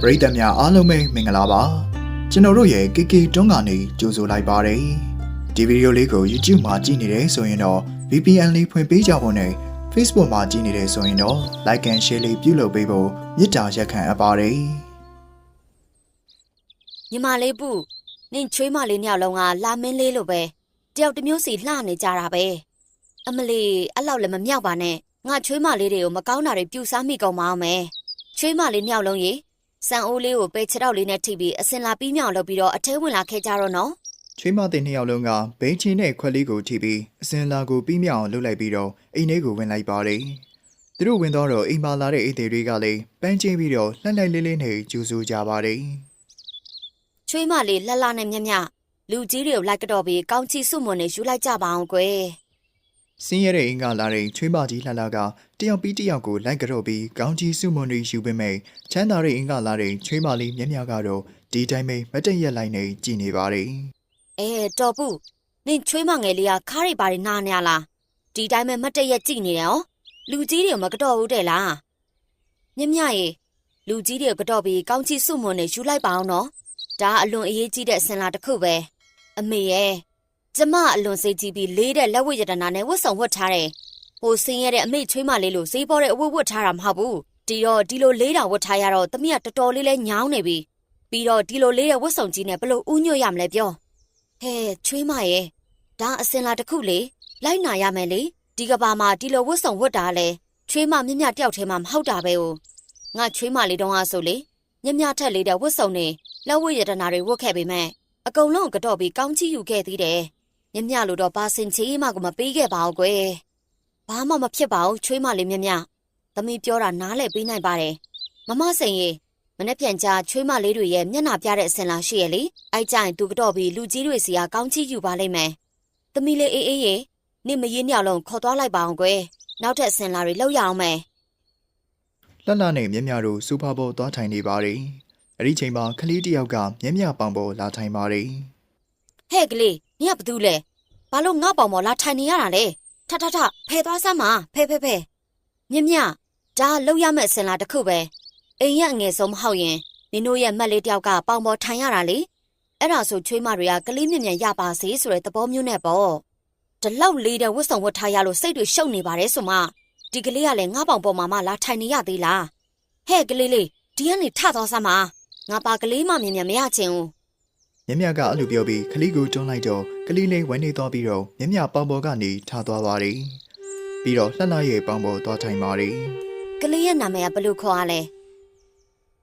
ပရိသတ်များအားလုံးပဲမင်္ဂလာပါကျွန်တော်တို့ရဲ့ KK တွန်းကနေကြိုဆိုလိုက်ပါတယ်ဒီဗီဒီယိုလေးကို YouTube မှာကြည့်နေတယ်ဆိုရင်တော့ VPN လေးဖွင့်ပေးကြဖို့နဲ့ Facebook မှာကြည့်နေတယ်ဆိုရင်တော့ Like and Share လေးပြုလုပ်ပေးဖို့မေတ္တာရက်ခံအပ်ပါတယ်ညီမလေးပူနင်ချွေးမလေးနှစ်ယောက်လုံးကလာမင်းလေးလိုပဲတယောက်တစ်မျိုးစီလှနေကြတာပဲအမလီအဲ့လောက်လည်းမမြောက်ပါနဲ့ငါချွေးမလေးတွေကိုမကောင်းတာတွေပြူစားမိကုန်မအောင်မယ်ချွေးမလေးနှစ်ယောက်လုံးရေ စံအိုးလေးကိုပဲခြေထောက်လေးနဲ့ထိပြီးအစင်လာပြီးမြောက်လုပ်ပြီးတော့အထဲဝင်လာခဲ့ကြတော့နော်ချွေးမတဲ့နှစ်ယောက်လုံးကဘိန်းချင်းနဲ့ခွက်လေးကိုထိပြီးအစင်လာကိုပြီးမြောက်အောင်လှုပ်လိုက်ပြီးတော့အိမ်ထဲကိုဝင်လိုက်ပါတယ်သူတို့ဝင်တော့တော့အိမ်မှာလာတဲ့အိမ်သေးတွေကလည်းပန်းချင်းပြီးတော့လှက်လိုက်လေးလေးနဲ့ကြိုဆိုကြပါတယ်ချွေးမလေးလှလှနဲ့မြက်မြက်လူကြီးတွေကိုလိုက်ကတော့ပြီးကောင်းချီစုမွန်နေယူလိုက်ကြပါအောင်ကွယ် စင်းရတဲ့အင်္ဂါလာတဲ့ချွေးမကြီးလှလှကတယောက်ပြီးတယောက်ကိုလိုက်ကြော့ပြီးကောင်းကြီးစုမွန်တွေယူပေးမယ်ချမ်းသာတဲ့အင်္ဂါလာတဲ့ချွေးမလေးမြက်မြကတော့ဒီတိုင်းပဲမတည့်ရက်လိုက်နေကြည်နေပါတယ်အဲတော်ပူနင်ချွေးမငယ်လေးကခါးရိပါတွေနားနေရလားဒီတိုင်းပဲမတ်တရက်ကြည့်နေတယ်ဟောလူကြီးတွေမကတော့ဘူးတဲ့လားမြမရေလူကြီးတွေကတော့ပြီးကောင်းချီစုမွန်နေယူလိုက်ပါအောင်နော်ဒါအလွန်အရေးကြီးတဲ့အစင်လာတစ်ခုပဲအမေရဲ့ ကျမအလွန်စိတ်ကြီးပြီးလေးတဲ့လက်ဝတ်ရတနာနဲ့ဝတ်ဆောင်ဝတ်ထားတယ်ဟိုဆင်းရဲတဲ့အမေချွေးမလေးလို့ဈေးပေါ်တဲ့အဝတ်ဝတ်ထားတာမဟုတ်ဘူးဒီတော့ဒီလိုလေးတာဝတ်ထားရတော့သမီးကတော်တော်လေးလဲညောင်းနေပြီပြီးတော့ဒီလိုလေးတဲ့ဝတ်ဆောင်ကြီးနဲ့ဘလို့ဥညွတ်ရမလဲပြောဟဲ့ချွေးမရဲ့ဒါအစင်လာတစ်ခုလေလိုက်နာရမယ်လေဒီကဘာမှာဒီလိုဝတ်ဆောင်ဝတ်တာလဲချွေးမမြမြတယောက်တည်းမှမဟုတ်တာပဲ哦ငါချွေးမလေးတုံးအားဆိုလေမြမြထက်လေးတဲ့ဝတ်ဆောင်နေလက်ဝတ်ရတနာတွေဝတ်ခဲ့ပေမဲ့အကုန်လုံးကတော့ပြီးကောင်းချီးယူခဲ့သေးတယ် မြမြလိုတော့ပါစင်ချီမှကိုမပေးခဲ့ပါဘူးကွယ်ဘာမှမဖြစ်ပါဘူးချွေးမလေးမြမြသမီးပြောတာနားလည်ပေးနိုင်ပါတယ်မမစိန်ရေမနေ့ပြန်ကြချွေးမလေးတွေရဲ့မျက်နှာပြတဲ့အစင်လာရှိရလေအဲ့ကြရင်သူကတော့ပြီးလူကြီးတွေစီကကောင်းချီးယူပါလိမ့်မယ်။သမီးလေးအေးအေးရေနေမရေးညောင်လုံးခေါ်သွားလိုက်ပါအောင်ကွယ်။နောက်ထပ်အစင်လာတွေလောက်ရအောင်မယ်လှလှနဲ့မြက်မြတို့စူပါဘောသွားထိုင်နေပါတယ်အဲ့ဒီချိန်မှာကလေးတစ်ယောက်ကမြက်မြပေါင်ပေါ်လာထိုင်ပါတယ်။ ဟဲ့ကလေးညကဘာတူလဲ။ဘာလို့ငါ့ပေါင်ပေါ်လာထိုင်နေရတာလဲ။ထထထဖဲသွားစမ်းပါဖဲဖဲဖဲ။မြမြဒါလောက်ရမယ့်အစင်လာတစ်ခုပဲ။အိမ်ရအငယ်ဆုံးမဟုတ်ရင်နင်တို့ရဲ့မက်လေးတယောက်ကပေါင်ပေါ်ထိုင်ရတာလေ။အဲ့ဒါဆိုချွေးမတွေကကလေးမြမြရပါစေဆိုတဲ့သဘောမျိုးနဲ့ပေါ့။ဒီလောက်လေးတဲ့ဝတ်ဆောင်ဝတ်ထားရလို့စိတ်တွေရှုပ်နေပါတယ်ဆိုမှဒီကလေးကလည်းငါ့ပေါင်ပေါ်မှာမလာထိုင်နေရသေးလား။ဟဲ့ကလေးလေးဒီကနေထသွားစမ်းပါ။ငါပါကလေးမမြင်မြင်မရချင်ဘူး မြက်မြကအဲ့လိုပြောပြီးကလေးကိုတွန်းလိုက်တော့ကလေးလေးဝမ်းနေသွားပြီးတော့မြက်မြပေါင်ပေါ်ကနေထားသွားပါတယ်ပြီးတော့လှလှရဲ့ပေါင်ပေါ်သွားထိုင်ပါတယ်။ကလေးရဲ့နာမည်ကဘယ်လိုခေါ်ရလဲ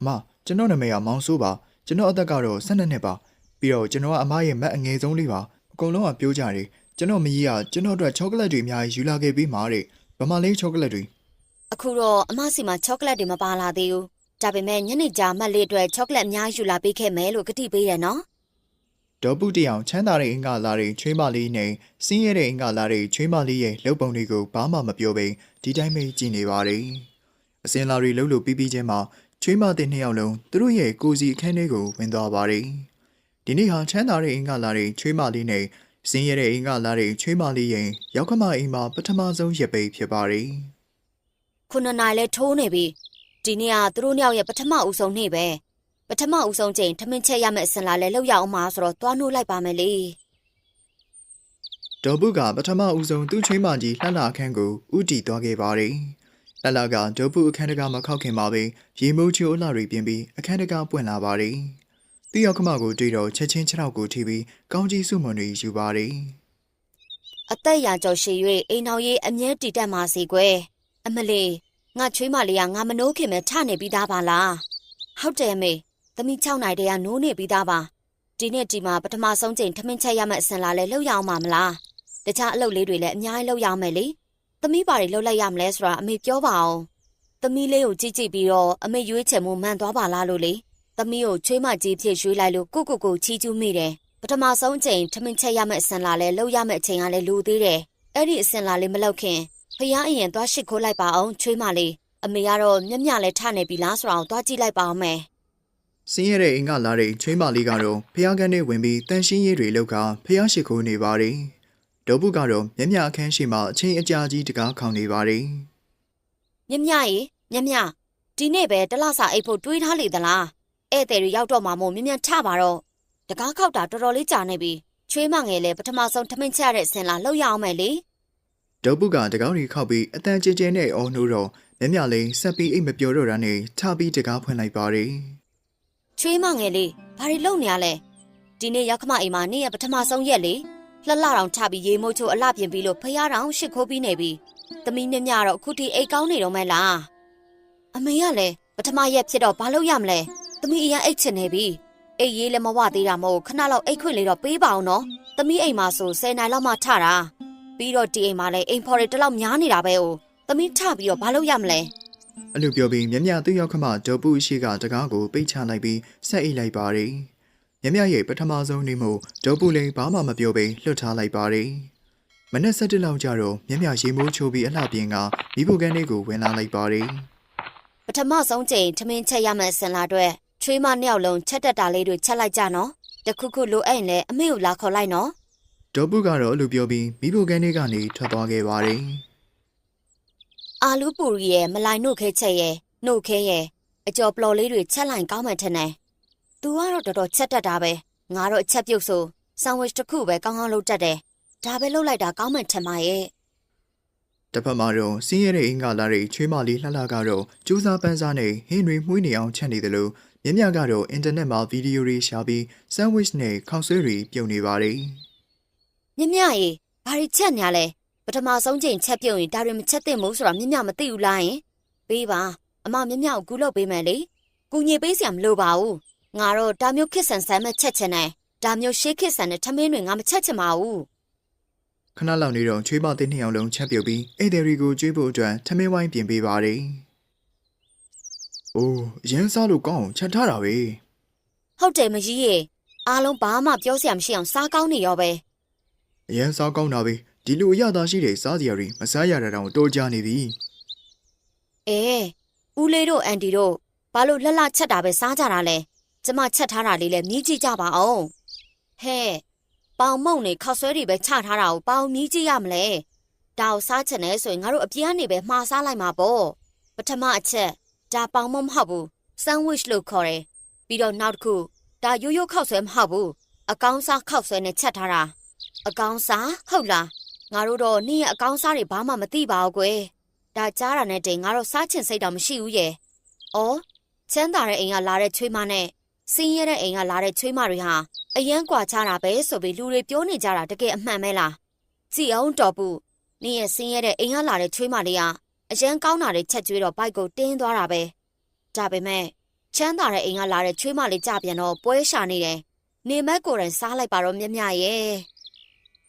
အမကျွန်တော်နာမည်ကမောင်စိုးပါကျွန်တော်အသက်ကတော့12နှစ်ပါပြီးတော့ကျွန်တော်ကအမရဲ့မက်အငယ်ဆုံးလေးပါအကုန်လုံးကပြောကြတယ်ကျွန်တော်မကြီးကကျွန်တော်အတွက်ချောကလက်တွေအများကြီးယူလာခဲ့ပြီးမှာတဲ့ဗမာလေးချောကလက်တွေ။အခုတော့အမစီမှာချောကလက်တွေမပါလာသေးဘူး။ဒါပေမဲ့ညနေကြာမက်လေးအတွက်ချောကလက်အများကြီးယူလာပေးခဲ့မယ်လို့ကတိပေးတယ်နော် ဒေါ်ပုတယောင်ချမ်းသာတဲ့အင်္ဂါလာတွေချွေးမလေးနဲ့စင်းရဲတဲ့အင်္ဂါလာတွေချွေးမလေးရဲ့လုပ်ပုံတွေကိုဘာမှမပြောဘဲဒီတိုင်းပဲကြည်နေပါတယ်အစင်လာတွေလှုပ်လို့ပြီးပြီးချင်းမှာချွေးမတဲ့နှစ်ယောက်လုံးသူတို့ရဲ့ကိုစီအခန်းထဲကိုဝင်သွားပါတယ်ဒီနေ့ဟာချမ်းသာတဲ့အင်္ဂါလာတွေချွေးမလေးနဲ့စင်းရဲတဲ့အင်္ဂါလာတွေချွေးမလေးရဲ့ရောက်ခမအိမ်မှာပထမဆုံးရက်ပိတ်ဖြစ်ပါတယ်။ခုနှစ်နိုင်လဲထိုးနေပြီ။ဒီနေ့ကသူတို့နှစ်ယောက်ရဲ့ပထမဦးဆုံးနေ့ပဲ။ ပထမဦးဆုံးချိန်ထမင်းချက်ရမယ့်အစင်လာလဲလောက်ရအောင်ပါဆိုတော့သွားနှုတ်လိုက်ပါမယ်လေ။ဒေါ်ပုကပထမဦးဆုံးသူ့ချွေးမကြီးလှလှအခန်းကိုဥတီသွားခဲ့ပါတယ်။လှလှကဒေါ်ပုအခန်းတကာမခောက်ခင်မှာပဲရေမိုးချိုးအလှတွေပြင်ပြီးအခန်းတကာပွင့်လာပါတယ်။သူ့ရောက်ခမကိုတွေ့တော့ချက်ချင်းခြေထောက်ကိုထိပြီးကောင်းကြီးစုမွန်တွေယူပါတယ်အသက်ရာကျော်ရှည်၍အိမ်တော်ရေးအမြဲတည်တတ်ပါစေကွယ်အမလီငါချွေးမလေးကငါမနိုးခင်မဲ့ထနေပြီးသားပါလားဟုတ်တယ်မေ သမီး6နိုင်တည်းကနိုးနေပြီးသားပါဒီနေ့ဒီမှာပထမဆုံးချိန်ထမင်းချက်ရမယ့်အစင်လာလဲလှုပ်ရအောင်ပါမလားတခြားအလုပ်လေးတွေလည်းအများကြီးလှုပ်ရအောင်မယ်လေသမီးပါတွေလှုပ်လိုက်ရမလဲဆိုတာအမေပြောပါအောင်သမီးလေးကိုကြည့်ကြည့်ပြီးတော့အမေရွေးချယ်မှုမှန်သွားပါလားလို့လေသမီးကိုချွေးမကြီးဖြစ်ရွေးလိုက်လို့ကိုကိုကိုချီးကျူးမိတယ်ပထမဆုံးချိန်ထမင်းချက်ရမယ့်အစင်လာလဲလှုပ်ရမယ့်အချိန်ကလည်းလူသေးတယ်။အဲ့ဒီအစင်လာလေးမလှုပ်ခင်ဖះအရင်သွားရှစ်ခိုးလိုက်ပါအောင်ချွေးမလေးအမေကတော့မျက်မျက်လဲထနေပြီလားဆိုတော့သွားကြည့်လိုက်ပါအောင်မယ်။ စင်းရဲတဲ့အင်္ဂါလာတဲ့ချွေးမလေးကတော့ဖျားကန်းထဲဝင်ပြီးတန်ရှင်းရေးတွေလောက်ကဖျားရှိခိုးနေပါတယ်။ဒေါ်ပုကတော့မျက်မြအခန်းရှိမှအချင်းအကြာကြီးတကားခေါင်နေပါတယ်။ ။မျက်မျက်ရေမျက်မျက်ဒီနေ့ပဲတလဆအိတ်ဖို့တွေးထားလေသလား ဧည့်သည်တွေရောက်တော့မှမို့မြ мян ထပါတော့တကားခောက်တာတော်တော်လေးကြာနေပြီချွေးမငယ်လေပထမဆုံးထမင်းချရတဲ့အစင်လာလှုပ်ရအောင်မယ်လေ ဒေါပုကတကောင်းရီခောက်ပြီးအတန်ကျကျနဲ့အော်နှိုးတော့မြက်မြလေးဆက်ပြီးအိတ်မပြောတော့တာနဲ့ထပြီးတကားဖွင့်လိုက်ပါတယ် ချွေးမငယ်လေးဘာတွေလုပ်နေရလဲဒီနေ့ရောက်ခမအိမ်မှာနေ့ရက်ပထမဆုံးရက်လေလှလှတောင်ထပြီးရေမိုးချိုးအလှပြင်ပြီးလို့ဖះတောင်ရှစ်ခိုးပြီးနေပြီသမီးမြမြတော့အခုထိအိတ်ကောင်းနေတော့မဲလားအမေကလည်းပထမရက်ဖြစ်တော့ဘာလုပ်ရမလဲသမီးအရင်အိတ်ချင်နေပြီအိတ်ရေးလည်းမဝသေးတာမဟုတ်ခဏလောက်အိတ်ခွင့်လေးတော့ပေးပါအောင်နော်သမီးအိမ်မှာဆို10နိုင်လောက်မှထတာပြီးတော့ဒီအိမ်မှာလည်းအိမ်ဖော်တွေတလောက်များနေတာပဲ哦သမီးထပြီးတော့ဘာလုပ်ရမလဲ အဲ့လိုပြောပြီးမြက်မြသူ့ရောက်ခမဒေါပုရှိကတကားကိုပိတ်ချလိုက်ပြီးဆက်အိတ်လိုက်ပါတယ်မြက်မြရဲ့ပထမဆုံးနေ့မို့ဒေါပုလည်းဘာမှမပြောဘဲလွတ်ထားလိုက်ပါတယ်မနက်7လောက်ကျတော့မြက်မြရေမိုးချိုးပြီးအလှပြင်ကမိဖို့ကန်းလေးကိုဝင်လာလိုက်ပါတယ်ပထမဆုံးချိန်ထမင်းချက်ရမယ်ဆင်လာအတွက်ချွေးမနှစ်ယောက်လုံးချက်တက်တာလေးတွေချက်လိုက်ကြနော်တခုခုလိုအပ်ရင်လည်းအမေကိုလာခေါ်လိုက်နော်ဒေါပုကတော့အဲ့လိုပြောပြီးမိဖို့ကန်းလေးကနေထွက်သွားခဲ့ပါတယ် အာလူပူရီရဲ့မလိုင်နှုတ်ခဲချက်ရဲ့နှုတ်ခဲရဲ့အကျော်ပလော်လေးတွေချက်လိုက်ကောင်းမှထင်တယ်။ तू ကတော့တော်တော်ချက်တက်တာပဲငါတော့အချက်ပြုတ်ဆိုဆန်ဝစ်တစ်ခုပဲကောင်းကောင်းလုပ်တတ်တယ်ဒါပဲလုပ်လိုက်တာကောင်းမှထင်ပါရဲ့တစ်ဖက်မှာတော့စင်းရဲတဲ့အင်္ဂါလာတွေချွေးမလေးလှလှကတော့ကျူးစားပန်းစားနဲ့ဟင်းတွေမှုေးနေအောင်ချက်နေတယ်လို့မြမြကတော့အင်တာနက်မှာဗီဒီယိုတွေရှာပြီးဆန်ဝစ်နဲ့ခေါက်ဆွဲတွေပြုတ်နေပါတယ်မြမြရေဘာတွေချက်ညာလဲ ပထမဆုံးချိန်ချက်ပြုတ်ရင်ဒါတွေမချက်သင့်ဘူးဆိုတာမြမြမသိဘူးလားယင်ပေးပါအမမြမြကိုကူလုပ်ပေးမယ်လေကူညီပေးစရာမလိုပါဘူးငါတော့ဒါမျိုးခစ်ဆန်ဆန်မဲ့ချက်ချင်တယ်ဒါမျိုးရှေးခစ်ဆန်တဲ့ထမင်းတွေငါမချက်ချင်ပါဘူးခဏလောက်နေတော့ချွေးမတဲ့နှစ်ယောက်လုံးချက်ပြုတ်ပြီးအိတ်တယ်ရီကိုကျွေးဖို့အတွက်ထမင်းဝိုင်းပြင်ပေးပါတယ်။အိုးရင်းစားလို့ကောင်းအောင်ချက်ထားတာပဲဟုတ်တယ်မကြီးရေအားလုံးဘာမှပြောစရာမရှိအောင်စားကောင်းနေရောပဲ။အရန်စားကောင်းတာပဲ ဒီလိုအရသာရှိတဲ့စားစရာတွေမစားရတာတောင်တော်ကြနေပြီအေးဦးလေးတို့အန်တီတို့ဘာလို့လှလှချက်တာပဲစားကြတာလဲကျမချက်ထားတာလေးလည်းမြည်ကြည့်ကြပါအောင်ဟဲ့ပေါင်မုံနေခောက်ဆွဲတွေပဲချထားတာကိုပေါင်မြည်ကြည့်ရမလဲဒါကိုစားချင်တယ်ဆိုရင်ငါတို့အပြေးကနေပဲမှားစားလိုက်မှာပေါ့ပထမအချက်ဒါပေါင်မုံမဟုတ်ဘူးဆန်ဝစ်လို့ခေါ်တယ်ပြီးတော့နောက်တစ်ခုဒါရိုးရိုးခောက်ဆွဲမဟုတ်ဘူးအကောင်းစားခောက်ဆွဲနဲ့ချက်ထားတာအကောင်းစားဟုတ်လား ငါတို့တော့နင့်ရဲ့အကောင်းစားတွေဘာမှမသိပါဘူးကွယ်ဒါကြားတာနဲ့တည်းငါတို့စားချင်စိတ်တော့မရှိဘူးရဲ့ဩချမ်းသာတဲ့အိမ်ကလာတဲ့ချွေးမနဲ့စင်းရဲတဲ့အိမ်ကလာတဲ့ချွေးမတွေဟာအယံကွာခြားတာပဲဆိုပြီးလူတွေပြောနေကြတာတကယ်အမှန်ပဲလားကြည်အောင်တော်ဘူးနင့်ရဲ့စင်းရဲတဲ့အိမ်ကလာတဲ့ချွေးမတွေဟာအရန်ကောင်းတာတွေချက်ကျွေးတော့ဘိုက်ကိုတင်းသွားတာပဲဒါပေမဲ့ချမ်းသာတဲ့အိမ်ကလာတဲ့ချွေးမလေးကြပြန်တော့ပွဲရှာနေတယ်နေမက်ကိုယ်တိုင်စားလိုက်ပါတော့မြမြရဲ့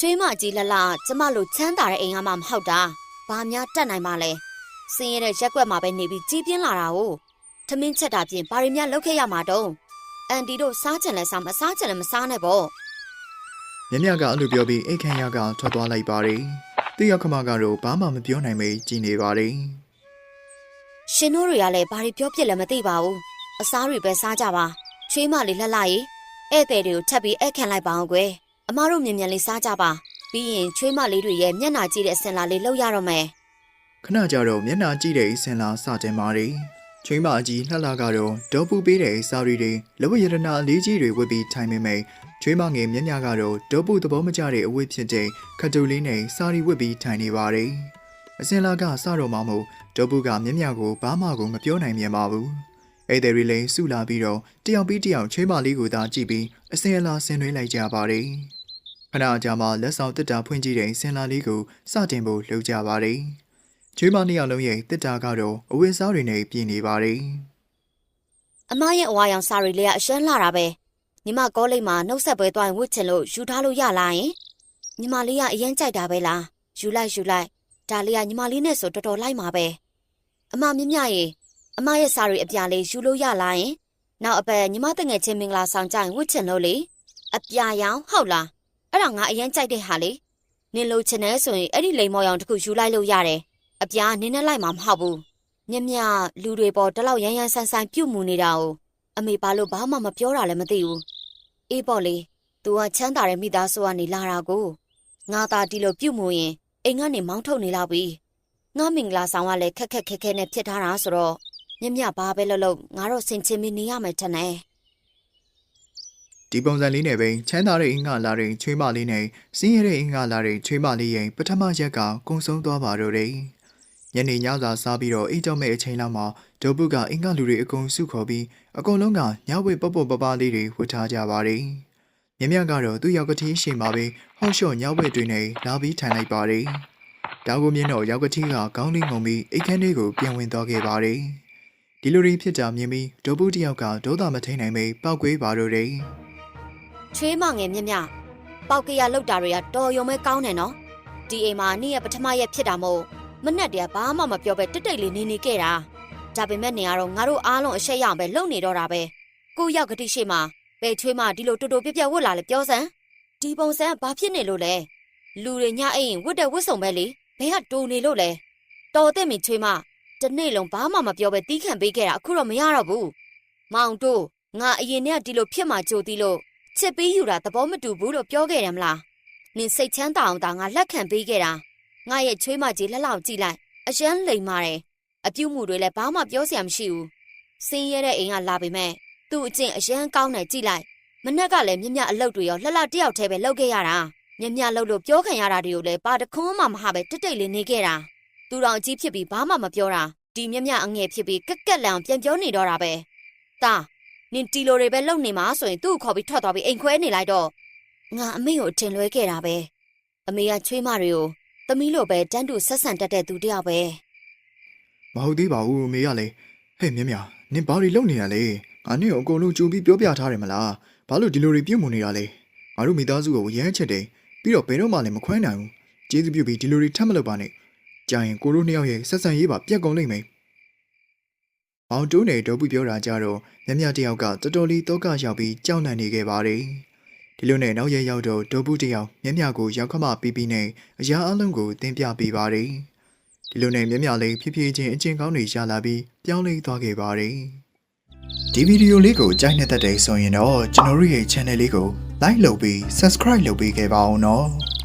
ချွေးမကြီးလလကျမတို့ချမ်းသာတဲ့အိမ်ကမှမဟုတ်တာ။ဘာများတတ်နိုင်ပါလဲ။စင်းရတဲ့ရက်ကွက်မှာပဲနေပြီးကြီးပြင်းလာတာကိုထမင်းချက်တာပြင်ဘာတွေများလုပ်ခဲ့ရမှာတုံးအန်တီတို့စားချင်လဲစားမစားချင်လဲမစားနဲ့ပေါ့။မြမြကအဲ့လိုပြောပြီးအိတ်ခမ်းရကထွက်သွားလိုက်ပါတယ်။သူ့ရောက်ခမကတော့ဘာမှမပြောနိုင်ပဲကြည်နေပါတယ်။ရှင်တို့တွေကလည်းဘာတွေပြောပြလဲမသိပါဘူးအစားတွေပဲစားကြပါချွေးမလေးလှလှရေးဧည့်သည်တွေကိုထပ်ပြီးဧည့်ခံလိုက်ပါအောင်ကွယ် အမားတို့မြန်မြန်လေးစားကြပါပြီးရင်ချွေးမလေးတွေရဲ့မျက်နှာကြည့်တဲ့အစင်လာလေးလောက်ရတော့မယ်ခဏကြာတော့မျက်နှာကြည့်တဲ့အစင်လာစတင်ပါတယ်။ချိန်မအကြီးလှလှကတော့ဒေါပူပေးတဲ့စာရီတွေလဝရတနာအလေးကြီးတွေဝတ်ပြီးထိုင်မိမိချိန်မငယ်မျက်နှာကတော့ဒေါပူသဘောမကျတဲ့အဝတ်ဖြစ်တဲ့ခတ်တူလေးနဲ့စာရီဝတ်ပြီးထိုင်နေပါတယ်။အစင်လာကစတော့မှမို့ဒေါပူကမျက်နှာကိုဘာမှကိုမပြောနိုင်မြန်ပါဘူး။အဲ့ဒီရီလိန်စုလာပြီးတော့တယောက်ပြီးတယောက်ချိန်မလေးကိုသာကြည့်ပြီးအစင်လာဆင်နွှဲလိုက်ကြပါတယ်။ ခဏကြာမှလက်ဆောင်တက်တာဖွင့်ကြည့်တဲ့စင်လာလေးကိုစတင်ဖို့လှုပ်ကြပါတယ်။ချွေးမနှစ်ယောက်လုံးရဲ့တစ်တာကတော့အဝတ်စားတွေနဲ့ပြင်နေပါတယ်အမရဲ့အဝါရောင်စာရီလေးကအရှမ်းလာတာပဲညီမကောလိပ်မှာနှုတ်ဆက်ပွဲသွားရင်ဝတ်ချင်လို့ယူထားလို့ရလားယင်ညီမလေးကအရင်ကြိုက်တာပဲလားယူလိုက်ယူလိုက်ဒါလေးကညီမလေးနဲ့ဆိုတော်တော်လိုက်မှာပဲအမမြင့်မြရေအမရဲ့စာရီအပြာလေးယူလို့ရလားယင်နောက်အပတ်ညီမတငယ်ချင်းမင်္ဂလာဆောင်ကြရင်ဝတ်ချင်လို့လေအပြာရောင်ဟုတ်လား အဲ့ဒါငါအရင်ကြိုက်တဲ့ဟာလေနင်လို့ချင်တယ်ဆိုရင်အဲ့ဒီလိမ်မော်ရောင်တစ်ခုယူလိုက်လို့ရတယ်အပြာနင်းနဲ့လိုက်မှာမဟုတ်ဘူးမြက်မြက်လူတွေပေါ်တလောက်ရမ်းရမ်းဆန်းဆန်းပြုတ်မှုနေတာ哦အမေဘာလို့ဘာမှမပြောတာလည်းမသိဘူးအေးပေါ့လေ तू ကချမ်းသာတဲ့မိသားစုကနေလာတာကိုငါသာဒီလိုပြုတ်မှုရင်အိမ်ကနေမောင်းထုတ်နေလောက်ပြီငါမင်္ဂလာဆောင်ကလည်းခက်ခက်ခဲခဲနဲ့ဖြစ်ထားတာဆိုတော့မြမြဘာပဲလို့လို့ငါတို့ဆင်ချင်းပြီးနေရမယ်ထင်တယ် ဒီပုံစံလေးနဲ့ပဲချမ်းသာတဲ့အင်္ဂါလာတဲ့ချွေးမလေးနဲ့စင်းရဲတဲ့အင်္ဂါလာတဲ့ချွေးမလေးရဲ့ပထမရက်ကကုံဆုံးသွားပါတော့တယ်။ညနေညစာစားပြီးတော့အိတ်ကြောက်မဲ့အချိန်လောက်မှာဒေါပုကအင်္ဂါလူတွေအကုန်စုခေါ်ပြီးအကုန်လုံးကညဝေပပပပလေးတွေဝတ်ထားကြပါတယ်။မြမြကတော့သူ့ရောက်ကတိရှိမှာပဲဟော့ရှော့ညဝေတွေနဲ့လာပြီးထိုင်လိုက်ပါတယ်။ဒါကိုမြင်တော့ရောက်ကတိကခေါင်းလေးငုံပြီးအိတ်ခမ်းလေးကိုပြန်ဝင်သွားခဲ့ပါတယ်။ဒီလိုတွေဖြစ်တာမြင်ပြီးဒေါပုတယောက်ကဒေါသမထိန်နိုင်ပဲပောက်ကွေးပါတော့တယ်။ ချွေးမငယ်မြမြပေါက်ကရလောက်တာတွေကတော်ရုံပဲကောင်းတယ်နော်ဒီအိမ်မှာနေ့ရက်ပထမရက်ဖြစ်တာမို့မနဲ့တည်းကဘာမှမပြောပဲတိတ်တိတ်လေးနေနေခဲ့တာဒါပေမဲ့နေရတော့ငါတို့အားလုံးအရှက်ရအောင်ပဲလုံနေတော့တာပဲကိုရောက်ကတိရှိမှပဲချွေးမဒီလိုတူတူပြပြဝတ်လာလေပြောစမ်းဒီပုံစံကဘာဖြစ်နေလို့လဲလူတွေညအိမ်ရင်ဝတ်တဲ့ဝတ်စုံပဲလေဘယ်ကတူနေလို့လဲတော်တဲ့မင်းချွေးမတစ်နေ့လုံးဘာမှမပြောပဲတီးခံပေးခဲ့တာအခုတော့မရတော့ဘူးမောင်တို့ငါအရင်ကဒီလိုဖြစ်မှကြိုတီးလို့ ချစ်ပေးယူတာသဘောမတူဘူးလို့ပြောခဲ့တယ်မလားနင်စိတ်ချမ်းသာအောင်သာငါလက်ခံပေးခဲ့တာငါရဲ့ချွေးမကြီးလှလောက်ကြည့်လိုက်အရန်လိမ်မာတယ်အပြုတ်မှုတွေလည်းဘာမှပြောစရာမရှိဘူးစင်းရဲတဲ့အိမ်ကလာပေမဲ့သူ့အကျင့်အရန်ကောင်းတယ်ကြည့်လိုက်မနှက်ကလည်းမြက်မြက်အလုပ်တွေရောလှလှတယောက်တည်းပဲလုပ်ခဲ့ရတာမြက်မြက်လုပ်လို့ပြောခံရတာတွေကိုလည်းပါတခွန်းမှမဟာပဲတိတ်တိတ်လေးနေခဲ့တာသူတော်အကြီးဖြစ်ပြီးဘာမှမပြောတာဒီမြက်မြက်အငယ်ဖြစ်ပြီးကက်ကက်လန်ပြန်ပြောနေတော့တာပဲတာ နင်တီလိုတွေပဲလုံနေမှာဆိုရင်သူ့ကိုခေါ်ပြီးထွက်သွားပြီးအိမ်ခွဲနေလိုက်တော့ငါအမေကိုအထင်လွဲခဲ့တာပဲအမေကချွေးမတွေကိုသမီးလိုပဲတန်းတူဆက်ဆံတတ်တဲ့သူတယောက်ပဲမဟုတ်သေးပါဘူးအမေကလည်းဟဲ့မြင်မြနင်ဘာတွေလုပ်နေရလဲငါနဲ့အကုန်လုံးကြိုပြီးပြောပြထားတယ်မလားဘာလို့ဒီလိုတွေပြုတ်မှုနေတာလဲငါတို့မိသားစုကိုရမ်းချက်တယ်ပြီးတော့ဘယ်တော့မှလည်းမခွဲနိုင်ဘူးကျေးဇူးပြုပြီးဒီလိုတွေထပ်မလုပ်ပါနဲ့ကြာရင်ကိုတို့နှစ်ယောက်ရဲ့ဆက်ဆံရေးပါပြတ်ကုန်လိမ့်မယ် မောင်တိုးနဲ့ဒေါ်ပူပြောတာကြတော့မြမြတယောက်ကတော်တော်လေးတော့ကရောက်ပြီးကြောက်လန့်နေခဲ့ပါတယ်ဒီလိုနဲ့နောက်ရက်ရောက်တော့ဒေါ်ပူတယောက်မြမြကိုရောက်ခမပြီးပြီးနဲ့အရာအလုံးကိုတင်ပြပေးပါတယ်ဒီလိုနဲ့မြမြလေးဖြည်းဖြည်းချင်းအချင်းကောင်းတွေရလာပြီးပြောင်းလဲသွားခဲ့ပါတယ်။ဒီဗီဒီယိုလေးကိုကြိုက်နေတဲ့တဲ့ဆိုရင်တော့ကျွန်တော်တို့ရဲ့ channel လေးကို like လုပ်ပြီး subscribe လုပ်ပေးခဲ့ပါဦးနော်။